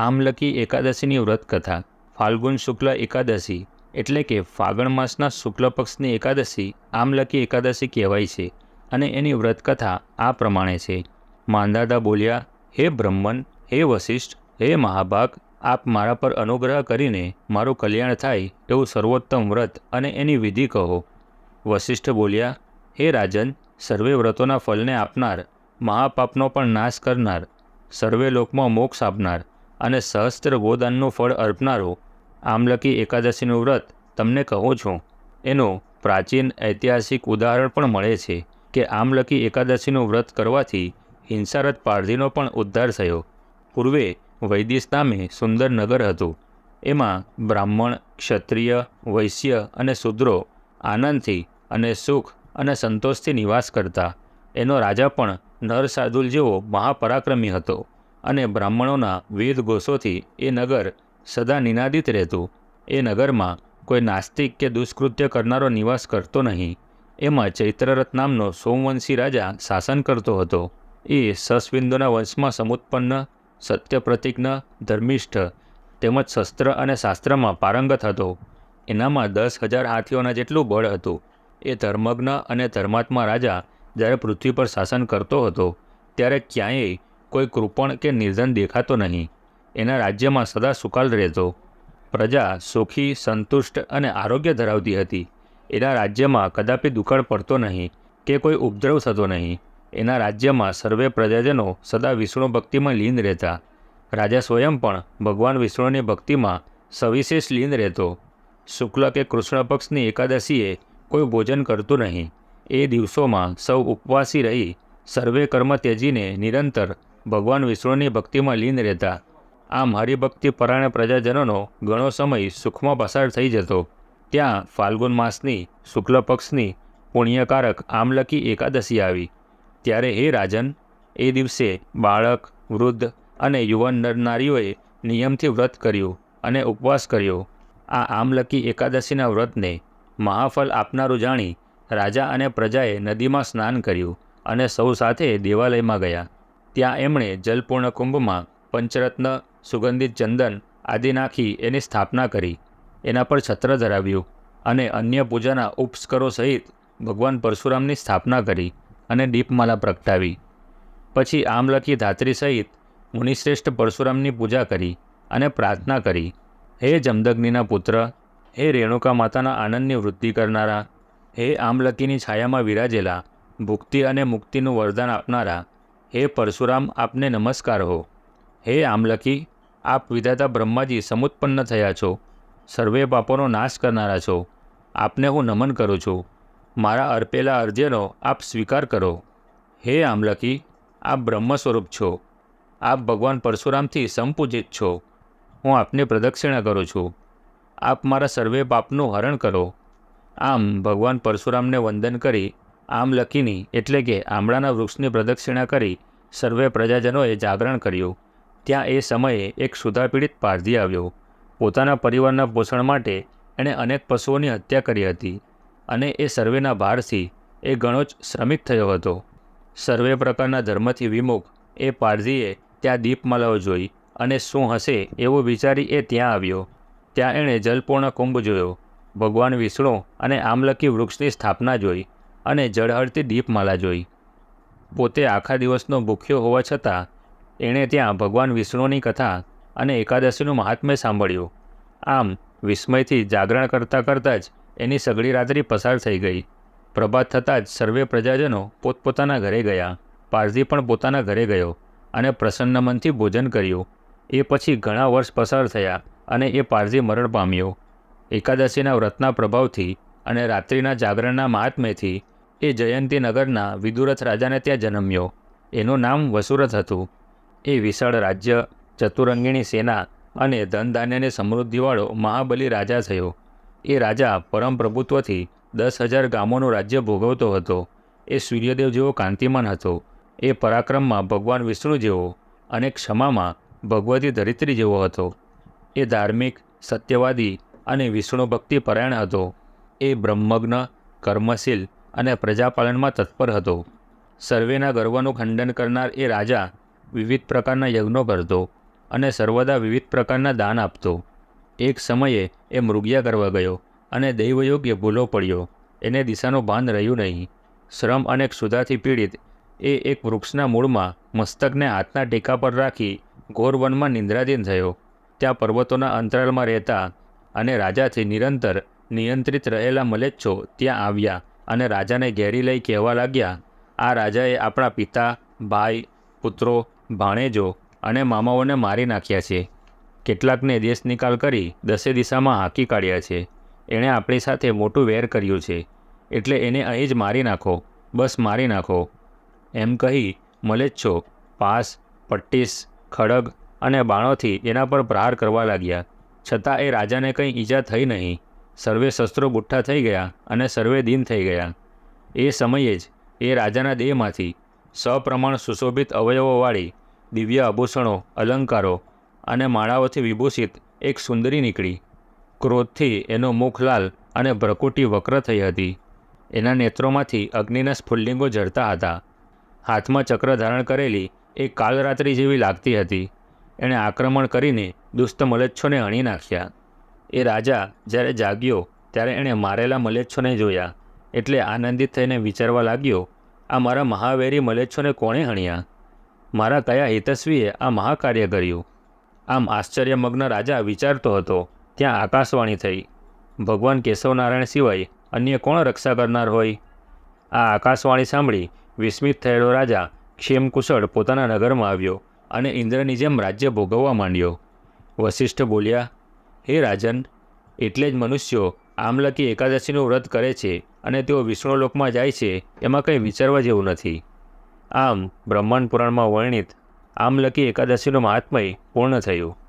આમલકી એકાદશીની વ્રત કથા ફાલ્ગુન શુક્લ એકાદશી એટલે કે ફાગણ માસના શુક્લ પક્ષની એકાદશી આમલકી એકાદશી કહેવાય છે અને એની વ્રત કથા આ પ્રમાણે છે. માંદાદા બોલ્યા, હે બ્રહ્મન, હે વશિષ્ઠ હે મહાભાગ, આપ મારા પર અનુગ્રહ કરીને મારું કલ્યાણ થાય એવું સર્વોત્તમ વ્રત અને એની વિધિ કહો. વશિષ્ઠ બોલ્યા, હે રાજન, સર્વે વ્રતોના ફલને આપનાર, મહાપાપનો પણ નાશ કરનાર, સર્વે લોકમાં મોક્ષ આપનાર અને સહસ્ત્ર ગોદાનનું ફળ અર્પનારો. આમલકી એકાદશીનું વ્રત તમને કહું છું. એનું પ્રાચીન ઐતિહાસિક ઉદાહરણ પણ મળે છે કે આમલકી એકાદશીનું વ્રત કરવાથી હિંસારત પારધીનો પણ ઉદ્ધાર થયો. પૂર્વે વૈદિશ નામે સુંદર નગર હતું. એમાં બ્રાહ્મણ, ક્ષત્રિય, વૈશ્ય અને શૂદ્રો આનંદથી અને સુખ અને સંતોષથી નિવાસ કરતા. એનો રાજા પણ નર સાદુલ જેવો મહાપરાક્રમી હતો. અને બ્રાહ્મણોના વેદ ગોષોથી એ નગર સદા નિનાદિત રહેતું. એ નગરમાં કોઈ નાસ્તિક કે દુષ્કૃત્ય કરનારો નિવાસ કરતો નહીં. એમાં ચૈત્રરથ નામનો સોમવંશી રાજા શાસન કરતો હતો. એ સસ્વિંદુના વંશમાં સમુત્પન્ન, સત્યપ્રતિજ્ઞ, ધર્મિષ્ઠ તેમજ શસ્ત્ર અને શાસ્ત્રમાં પારંગત હતો. એનામાં દસ હજાર હાથીઓના જેટલું બળ હતું. એ ધર્મજ્ઞ અને ધર્માત્મા રાજા જ્યારે પૃથ્વી પર શાસન કરતો હતો, ત્યારે ક્યાંય કોઈ કૃપણ કે નિર્ધન દેખાતો નહીં. એના રાજ્યમાં સદા સુકાલ રહેતો. પ્રજા સુખી, સંતુષ્ટ અને આરોગ્ય ધરાવતી હતી. એના રાજ્યમાં કદાપી દુકાળ પડતો નહીં કે કોઈ ઉપદ્રવ થતો નહીં. એના રાજ્યમાં સર્વે પ્રજાજનો સદા વિષ્ણુ ભક્તિમાં લીન રહેતા. રાજા સ્વયં પણ ભગવાન વિષ્ણુની ભક્તિમાં સવિશેષ લીન રહેતો. શુક્લ કે કૃષ્ણ પક્ષની એકાદશીએ કોઈ ભોજન કરતું નહીં. એ દિવસોમાં સૌ ઉપવાસી રહી સર્વે કર્મ ત્યજીને નિરંતર ભગવાન વિષ્ણુની ભક્તિમાં લીન રહેતા. આમ હરિભક્તિ પરાયણ પ્રજાજનોનો ઘણો સમય સુખમાં પસાર થઈ જતો. ત્યાં ફાલ્ગુન માસની, શુક્લ પક્ષની, પુણ્યકારક આમલકી એકાદશી આવી. ત્યારે હે રાજન, એ દિવસે બાળક, વૃદ્ધ અને યુવાન નરનારીઓએ નિયમથી વ્રત કર્યું અને ઉપવાસ કર્યો. આ આમલકી એકાદશીના વ્રતને મહાફલ આપનારું જાણી રાજા અને પ્રજાએ નદીમાં સ્નાન કર્યું અને સૌ સાથે દેવાલયમાં ગયા. ત્યાં એમણે જલપૂર્ણ કુંભમાં પંચરત્ન, સુગંધિત ચંદન આદિ નાખી એની સ્થાપના કરી. એના પર છત્ર ધરાવ્યું અને અન્ય પૂજાના ઉપસ્કરો સહિત ભગવાન પરશુરામની સ્થાપના કરી અને દીપમાલા પ્રગટાવી. પછી આમલકી ધાત્રી સહિત મુનિશ્રેષ્ઠ પરશુરામની પૂજા કરી અને પ્રાર્થના કરી, હે જમદગ્નિના પુત્ર, હે રેણુકા માતાના આનંદની વૃદ્ધિ કરનારા, હે આમલકીની છાયામાં વિરાજેલા ભુક્તિ અને મુક્તિનું વરદાન આપનારા હે પરશુરામ, આપને નમસ્કાર હો. હે આમલકી, આપ વિધાતા બ્રહ્માજી સમુત્પન્ન થયા છો. સર્વે પાપોનો નાશ કરનારા છો. આપને હું નમન કરું છું. મારા અર્પેલા અર્જ્યનો આપ સ્વીકાર કરો. હે આમલકી, આપ બ્રહ્મ સ્વરૂપ છો. આપ ભગવાન પરશુરામથી સંપૂજિત છો. હું આપને પ્રદક્ષિણા કરું છું. આપ મારા સર્વે પાપનું હરણ કરો. આમ ભગવાન પરશુરામને વંદન કરી આમલકીની એટલે કે આમળાના વૃક્ષની પ્રદક્ષિણા કરી સર્વે પ્રજાજનોએ જાગરણ કર્યું. ત્યાં એ સમયે એક સુધાપીડિત પારધી આવ્યો. પોતાના પરિવારના પોષણ માટે એણે અનેક પશુઓની હત્યા કરી હતી અને એ સર્વેના ભારથી એ ઘણો જ શ્રમિક થયો હતો. સર્વે પ્રકારના ધર્મથી વિમુખ એ પારધીએ ત્યાં દીપમાલાઓ જોઈ અને શું હશે એવું વિચારી એ ત્યાં આવ્યો. ત્યાં એણે જલપૂર્ણ કુંભ જોયો. ભગવાન વિષ્ણુ અને આમલકી વૃક્ષની સ્થાપના જોઈ. અને જળહળતી દીપમાલા જોઈ. પોતે આખા દિવસનો ભૂખ્યો હોવા છતાં, એણે ત્યાં ભગવાન વિષ્ણુની કથા અને એકાદશીનું મહાત્મ્ય સાંભળ્યું. આમ, વિસ્મયથી જાગરણ કરતાં કરતાં જ એની સગળી રાત્રિ પસાર થઈ ગઈ. પ્રભાત થતાં જ સર્વે પ્રજાજનો પોતપોતાના ઘરે ગયા. પારધી પણ પોતાના ઘરે ગયો અને પ્રસન્ન મનથી ભોજન કર્યું. એ પછી ઘણા વર્ષ પસાર થયા અને એ પારધી મરણ પામ્યો. એકાદશીના વ્રતના પ્રભાવથી અને રાત્રિના જાગરણના મહાત્મ્યથી એ જયંતીનગરના વિદુરથ રાજાને ત્યાં જન્મ્યો. એનું નામ વસુરથ હતું. એ વિશાળ રાજ્ય, ચતુરંગીણી સેના અને ધનધાન્યની સમૃદ્ધિવાળો મહાબલી રાજા થયો. એ રાજા પરમ પ્રભુત્વથી દસ હજાર ગામોનું રાજ્ય ભોગવતો હતો. એ સૂર્યદેવ જેવો કાંતિમાન હતો. એ પરાક્રમમાં ભગવાન વિષ્ણુ જેવો અને ક્ષમામાં ભગવતી ધરિત્રી જેવો હતો. એ ધાર્મિક, સત્યવાદી અને વિષ્ણુ ભક્તિ પરાયણ હતો. એ બ્રહ્મજ્ઞ, કર્મશીલ અને પ્રજાપાલનમાં તત્પર હતો. સર્વેના ગર્વનું ખંડન કરનાર એ રાજા વિવિધ પ્રકારના યજ્ઞો કરતો અને સર્વદા વિવિધ પ્રકારના દાન આપતો. એક સમયે એ મૃગ્યા કરવા ગયો અને દૈવયોગ્ય ભૂલો પડ્યો. એને દિશાનું ભાન રહ્યું નહીં. શ્રમ અને ક્ષુધાથી પીડિત, એ એક વૃક્ષના મૂળમાં મસ્તકને હાથના ટેકા પર રાખી ગોરવનમાં નિંદ્રાધીન થયો. ત્યાં પર્વતોના અંતરાલમાં રહેતા અને રાજાથી નિરંતર નિયંત્રિત રહેલા મલેચ્છો ત્યાં આવ્યા અને રાજાને ઘેરી લઈ કહેવા લાગ્યા, આ રાજાએ આપણા પિતા, ભાઈ, પુત્રો, ભાણેજો અને મામાઓને મારી નાખ્યા છે. કેટલાકને દેશ નિકાલ કરી દસે દિશામાં હાંકી કાઢ્યા છે. એણે આપણી સાથે મોટું વેર કર્યું છે. એટલે એને અહીં જ મારી નાખો. બસ મારી નાખો. એમ કહી મલેચ્છો પાસ, પટ્ટીસ, ખડગ અને બાણોથી એના પર પ્રહાર કરવા લાગ્યા. છતાં એ રાજાને કંઈ ઈજા થઈ નહીં. સર્વે શસ્ત્રો ગુઠ્ઠા થઈ ગયા અને સર્વે દિન થઈ ગયા. એ સમયે જ એ રાજાના દેહમાંથી સપ્રમાણ સુશોભિત અવયવોવાળી દિવ્ય આભૂષણો, અલંકારો અને માળાઓથી વિભૂષિત એક સુંદરી નીકળી. ક્રોધથી એનો મુખ લાલ અને ભ્રકુટી વક્ર થઈ હતી. એના નેત્રોમાંથી અગ્નિના સ્ફુલ્લિંગો ઝરતા હતા. હાથમાં ચક્ર ધારણ કરેલી એ કાલરાત્રિ જેવી લાગતી હતી. એણે આક્રમણ કરીને દુષ્ટ મલેચ્છોને હણી નાખ્યા. એ રાજા જ્યારે જાગ્યો, ત્યારે એણે મારેલા મલેચ્છોને જોયા. એટલે આનંદિત થઈને વિચારવા લાગ્યો, આ મારા મહાવેરી મલેચ્છોને કોણે હણ્યા? મારા કયા હિતસ્વીએ આ મહાકાર્ય કર્યું? આમ આશ્ચર્યમગ્ન રાજા વિચારતો હતો, ત્યાં આકાશવાણી થઈ. ભગવાન કેશવનારાયણ સિવાય અન્ય કોણ રક્ષા કરનાર હોય? આ આકાશવાણી સાંભળી વિસ્મિત થયેલો રાજા ક્ષેમકુશળ પોતાના નગરમાં આવ્યો અને ઇન્દ્રની જેમ રાજ્ય ભોગવવા માંડ્યો. વશિષ્ઠ બોલ્યા હે રાજન, એટલે જ મનુષ્યો આમલકી એકાદશીનું વ્રત કરે છે અને તેઓ વિષ્ણુલોકમાં જાય છે, એમાં કંઈ વિચારવા જેવું નથી. આમ બ્રહ્માંડ પુરાણમાં વર્ણિત આમલકી એકાદશીનું મહાત્મય પૂર્ણ થયું.